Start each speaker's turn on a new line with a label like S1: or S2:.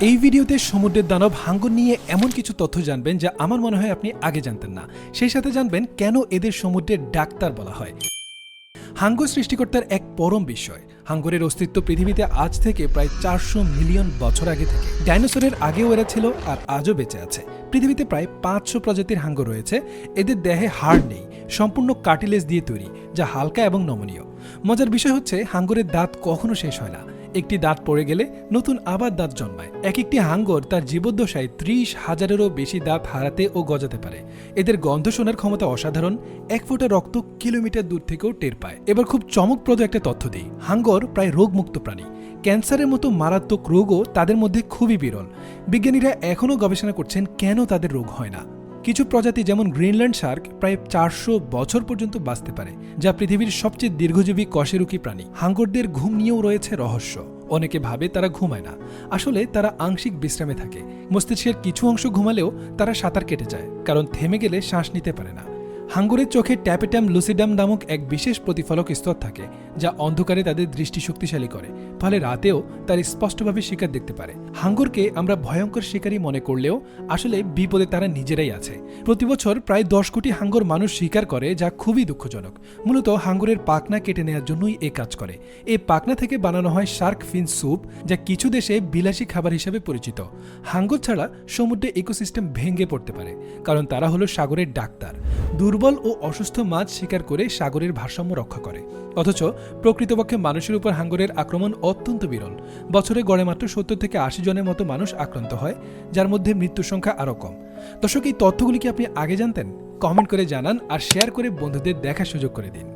S1: এই ভিডিওতে সমুদ্রের দানব হাঙ্গর নিয়ে এমন কিছু তথ্য জানবেন যা আমার মনে হয় আপনি আগে জানতেন না। সেই সাথে জানবেন কেন এদের সমুদ্রের ডাক্তার বলা হয়। হাঙ্গর সৃষ্টিকর্তার এক পরম বিষয় হাঙ্গরের অস্তিত্ব পৃথিবীতে আজ থেকে প্রায় চারশো মিলিয়ন বছর আগে থেকে। ডাইনোসরের আগেও এরা ছিল আর আজও বেঁচে আছে। পৃথিবীতে প্রায় পাঁচশো প্রজাতির হাঙ্গর রয়েছে। এদের দেহে হাড় নেই। সম্পূর্ণ কার্টিলেজ দিয়ে তৈরি, যা হালকা এবং নমনীয়। মজার বিষয় হচ্ছে, হাঙ্গরের দাঁত কখনো শেষ হয় না। একটি দাঁত পড়ে গেলে নতুন আবার দাঁত জন্মায়। এক একটি হাঙ্গর তার জীবদ্দশায় ত্রিশ হাজারেরও বেশি দাঁত হারাতে ও গজাতে পারে। এদের গন্ধ শোনার ক্ষমতা অসাধারণ, এক ফোঁটা রক্ত কিলোমিটার দূর থেকেও টের পায়। এবার খুব চমকপ্রদ একটা তথ্য দিই। হাঙ্গর প্রায় রোগমুক্ত প্রাণী। ক্যান্সারের মতো মারাত্মক রোগও তাদের মধ্যে খুবই বিরল। বিজ্ঞানীরা এখনও গবেষণা করছেন কেন তাদের রোগ হয় না। কিছু প্রজাতি যেমন গ্রিনল্যান্ড শার্ক প্রায় চারশো বছর পর্যন্ত বাঁচতে পারে, যা পৃথিবীর সবচেয়ে দীর্ঘজীবী কশেরুকি প্রাণী। হাঙ্গরদের ঘুম নিয়েও রয়েছে রহস্য। অনেকে ভাবে তারা ঘুমায় না। আসলে তারা আংশিক বিশ্রামে থাকে। মস্তিষ্কের কিছু অংশ ঘুমালেও তারা সাঁতার কেটে যায়, কারণ থেমে গেলে শ্বাস নিতে পারে না। হাঙ্গরের চোখে ট্যাপেটাম লুসিডাম নামক এক বিশেষ প্রতিফলক স্তর থাকে, যা অন্ধকারে তাদের দৃষ্টি শক্তিশালী করে, ফলে রাতেও তার স্পষ্টভাবে শিকার দেখতে পারে। হাঙ্গরকে আমরা ভয়ঙ্কর শিকারী মনে করলেও আসলে বিপদে তারা নিজেরাই আছে। প্রতি বছর প্রায় দশ কোটি হাঙ্গর মানুষ শিকার করে, যা খুবই দুঃখজনক। মূলত হাঙ্গরের পাকনা কেটে নেওয়ার জন্যই এ কাজ করে। এই পাকনা থেকে বানানো হয় শার্ক ফিন স্যুপ, যা কিছু দেশে বিলাসী খাবার হিসেবে পরিচিত। হাঙ্গর ছাড়া সমুদ্রে ইকোসিস্টেম ভেঙে পড়তে পারে, কারণ তারা হলো সাগরের ডাক্তার। দুর্বল ও অসুস্থ মাছ শিকার করে সাগরের ভারসাম্য রক্ষা করে। অথচ প্রকৃতপক্ষে মানুষের উপর হাঙ্গরের আক্রমণ অত্যন্ত বিরল। বছরে গড়ে মাত্র সত্তর থেকে আশি জনের মতো মানুষ আক্রান্ত হয়, যার মধ্যে মৃত্যুর সংখ্যা আরও কম। দর্শক, এই তথ্যগুলি কি আপনি আগে জানতেন? কমেন্ট করে জানান আর শেয়ার করে বন্ধুদের দেখার সুযোগ করে দিন।